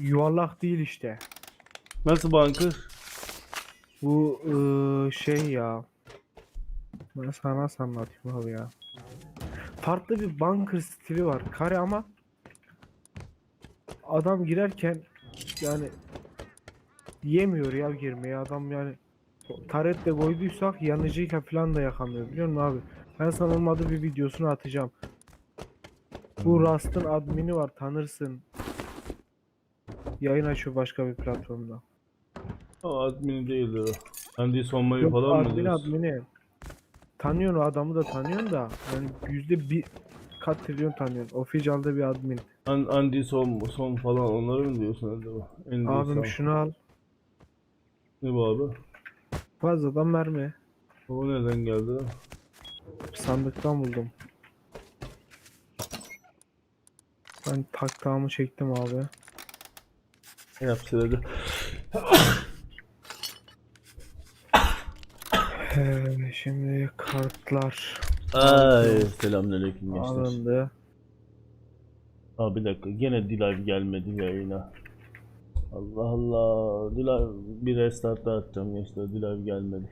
yuvarlak değil işte. Nasıl bunker? Bu ıı, şey ya. Ben sana nasıl anlatayım abi ya. Farklı bir bunker stili var. Kare ama adam girerken yani yemiyor ya girmeyi adam yani taretle koyduysak yanıcıyla falan da yakamıyor biliyor musun abi? Ben sana olmadı bir videosunu atacağım. Bu Rust'ın admini var tanırsın. Yayın açıyor başka bir platformda. O admin değildir o. Andy Sonmayı Yok, falan mı admini diyorsun? admini. Tanıyorsun o adamı da tanıyorsun da yani yüzde bir kat trilyon tanıyorsun. Official'da bir admin. An Andy Son, Son falan onları mı diyorsun acaba? Andy Abim Son. şunu al. Ne bu abi? Fazladan mermi. O nereden geldi? Sandıktan buldum. Ben taktağımı çektim abi. Hadi. Ee, şimdi kartlar Ay selamünaleyküm gençler. alındı. Aa bir dakika gene Dilay gelmedi yayına. Allah Allah. Dilay bir restart daha atacağım gençler. Dilay gelmedi.